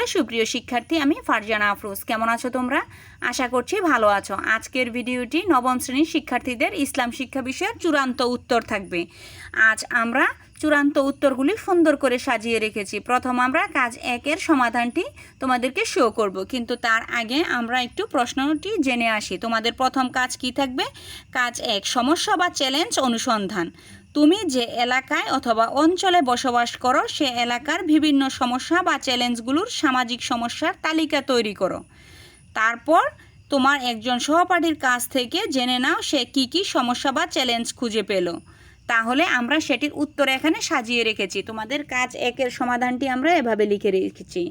চ্যানেলে সুপ্রিয় শিক্ষার্থী, আমি ফারজানা আফরোজ। কেমন আছো তোমরা? আশা করছি ভালো আছো। আজকের ভিডিওটি নবম শ্রেণির শিক্ষার্থীদের ইসলাম শিক্ষা বিষয়ের চূড়ান্ত উত্তর থাকবে। আজ আমরা চূড়ান্ত উত্তরগুলি সুন্দর করে সাজিয়ে রেখেছি। প্রথম আমরা কাজ একের সমাধানটি তোমাদেরকে শো করব। কিন্তু তার আগে আমরা একটু প্রশ্নটি জেনে আসি। তোমাদের প্রথম কাজ কি থাকবে? কাজ এক, সমস্যা বা চ্যালেঞ্জ অনুসন্ধান। তুমি যে এলাকায় অথবা অঞ্চলে বসবাস করো, সে এলাকার বিভিন্ন সমস্যা বা চ্যালেঞ্জগুলোর সামাজিক সমস্যার তালিকা তৈরি করো। তারপর তোমার একজন সহপাঠীর কাছ থেকে জেনে নাও সে কি কি সমস্যা বা চ্যালেঞ্জ খুঁজে পেল। তাহলে আমরা সেটির উত্তর এখানে সাজিয়ে রেখেছি। তোমাদের কাজ একের সমাধানটি আমরা এভাবে লিখে রেখেছি।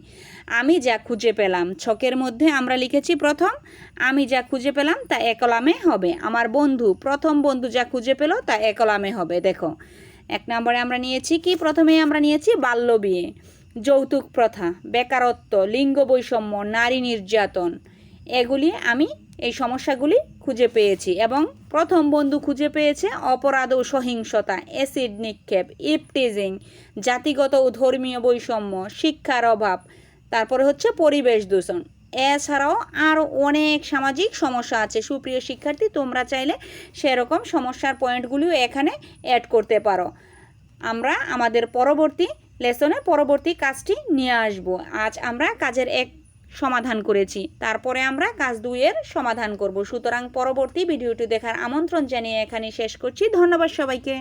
আমি যা খুঁজে পেলাম, ছকের মধ্যে আমরা লিখেছি প্রথম, আমি যা খুঁজে পেলাম তা একলামে হবে। আমার বন্ধু, প্রথম বন্ধু যা খুঁজে পেল তা একলামে হবে, দেখো। এক নম্বরে আমরা নিয়েছি কি? প্রথমেই আমরা নিয়েছি বাল্য বিয়ে, যৌতুক প্রথা, বেকারত্ব, লিঙ্গ বৈষম্য, নারী নির্যাতন। এগুলি আমি এই সমস্যাগুলি খুঁজে পেয়েছি এবং প্রথম বন্ধু খুঁজে পেয়েছে অপরাধ ও সহিংসতা, অ্যাসিড নিক্ষেপ, ইপটিজিং, জাতিগত ও ধর্মীয় বৈষম্য, শিক্ষার অভাব, তারপরে হচ্ছে পরিবেশ দূষণ। এছাড়াও আরও অনেক সামাজিক সমস্যা আছে। সুপ্রিয় শিক্ষার্থী, তোমরা চাইলে সেরকম সমস্যার পয়েন্টগুলিও এখানে অ্যাড করতে পারো। আমরা আমাদের পরবর্তী লেসনে পরবর্তী কাজটি নিয়ে আসব। আজ আমরা কাজের এক সমাধান করেছি। তারপরে আমরা কাজ দুইয়ের সমাধান করব। সুতরাং পরবর্তী ভিডিওটি দেখার আমন্ত্রণ জানিয়ে এখানে শেষ করছি। ধন্যবাদ সবাইকে।